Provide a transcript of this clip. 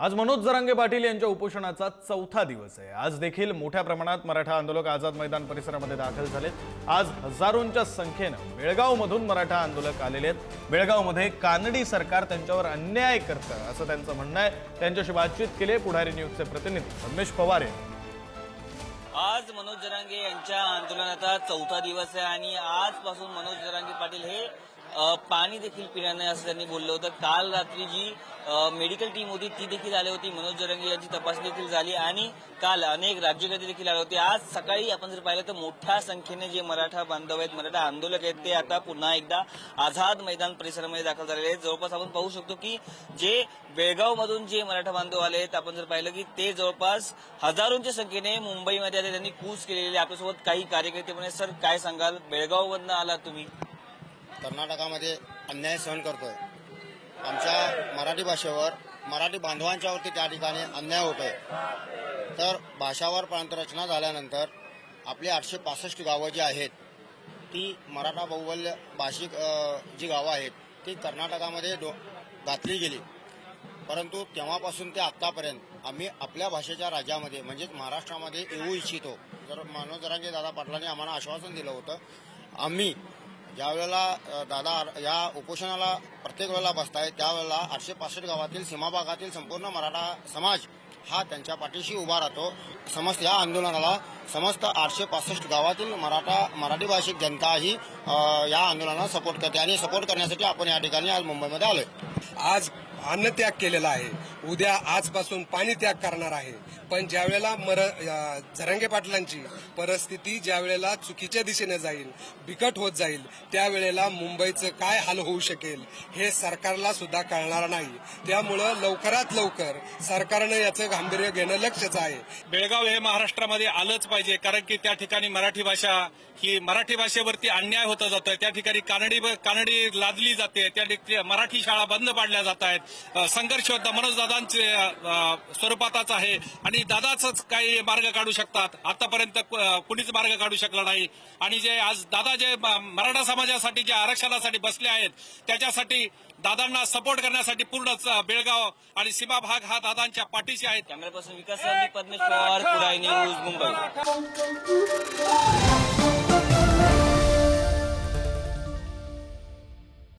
आज मनोज जरांगे पाटील यांच्या उपोषणाचा चौथा दिवस आहे. आज देखील मोठ्या प्रमाणात मराठा आंदोलक आझाद मैदान परिसरामध्ये दाखल झालेत. आज हजारोंच्या संख्येनं बेळगावमधून मराठा आंदोलक आलेले आहेत. बेळगावमध्ये कानडी सरकार त्यांच्यावर अन्याय करतं असं त्यांचं म्हणणं आहे. त्यांच्याशी बातचीत केली पुढारी न्यूजचे प्रतिनिधी रमेश पवार यांनी. आज मनोज जरांगे यांच्या आंदोलनाचा चौथा दिवस आहे आणि आजपासून मनोज जरांगे पाटील हे पाणी देखील पिणार नाही असं त्यांनी बोललं होतं. काल रात्री जी मेडिकल टीम होती ती देखील आली होती. मनोज जरंगी यांची तपासणी देखील झाली आणि काल अनेक राज्यकर्ते देखील आले होते. आज सकाळी आपण जर पाहिलं तर मोठ्या संख्येने जे मराठा बांधव आहेत मराठा आंदोलक आहेत ते आता पुन्हा एकदा आझाद मैदान परिसरामध्ये दाखल झालेले आहेत. जवळपास आपण पाहू शकतो की जे बेळगाव मधून जे मराठा बांधव आले आहेत आपण जर पाहिलं की ते जवळपास हजारोंच्या संख्येने मुंबईमध्ये आता त्यांनी कूच केलेली आहे. आपल्यासोबत काही कार्यकर्ते पण सर काय सांगाल? बेळगावमधनं आलात तुम्ही. कर्नाटकामध्ये अन्याय सहन करतोय. आमच्या मराठी भाषेवर मराठी बांधवांच्यावरती त्या ठिकाणी अन्याय होतोय. तर भाषावर प्रांतरचना झाल्यानंतर आपली आठशे पासष्ट गावं जी आहेत ती मराठा बहुबल्य भाषिक जी गावं आहेत ती कर्नाटकामध्ये डो घातली गेली. परंतु तेव्हापासून ते आत्तापर्यंत आम्ही आपल्या भाषेच्या राज्यामध्ये म्हणजेच महाराष्ट्रामध्ये येऊ इच्छितो. तर मनोज जरांगे दादा पाटलांनी आम्हाला आश्वासन दिलं होतं आम्ही ज्या वेळेला दादा या उपोषणाला प्रत्येक वेळेला बसताय त्यावेळेला आठशे पासष्ट गावातील सीमाभागातील संपूर्ण मराठा समाज हा त्यांच्या पाठीशी उभा राहतो. समस्त या आंदोलनाला समस्त आठशे पासष्ट गावातील मराठा मराठी भाषिक जनता ही या आंदोलनाला सपोर्ट करते आणि सपोर्ट करण्यासाठी आपण या ठिकाणी आज मुंबईमध्ये आलोय. आज अन्नत्याग केलेला आहे. उद्या आजपासून पाणी त्याग करणार आहे. पण ज्यावेळेला मर झरंगे पाटलांची परिस्थिती ज्यावेळेला चुकीच्या दिशेने जाईल बिकट होत जाईल त्यावेळेला मुंबईचं काय हाल होऊ शकेल हे सरकारला सुद्धा कळणार नाही. त्यामुळं लवकरात लवकर सरकारनं याचं गांभीर्य घेणं लक्षच आहे. बेळगाव हे महाराष्ट्रामध्ये आलंच पाहिजे कारण की त्या ठिकाणी मराठी भाषा ही मराठी भाषेवरती अन्याय होता जातोय. त्या ठिकाणी कानडी कानडी लादली जाते. त्या ठिकाणी मराठी शाळा बंद पाडल्या जात आहेत. संघर्ष होता. मनोज दादांचे स्वरूपातच आहे. आणि दादाच काही मार्ग काढू शकतात. आतापर्यंत कुणीच मार्ग काढू शकला नाही. आणि जे आज दादा जे मराठा समाजासाठी जे आरक्षणासाठी बसले आहेत त्याच्यासाठी दादांना सपोर्ट करण्यासाठी पूर्ण बेळगाव आणि सीमा भाग हा दादांच्या पाठीशी आहेत. कॅमेरापासून विकास पवार न्यूज मुंबई.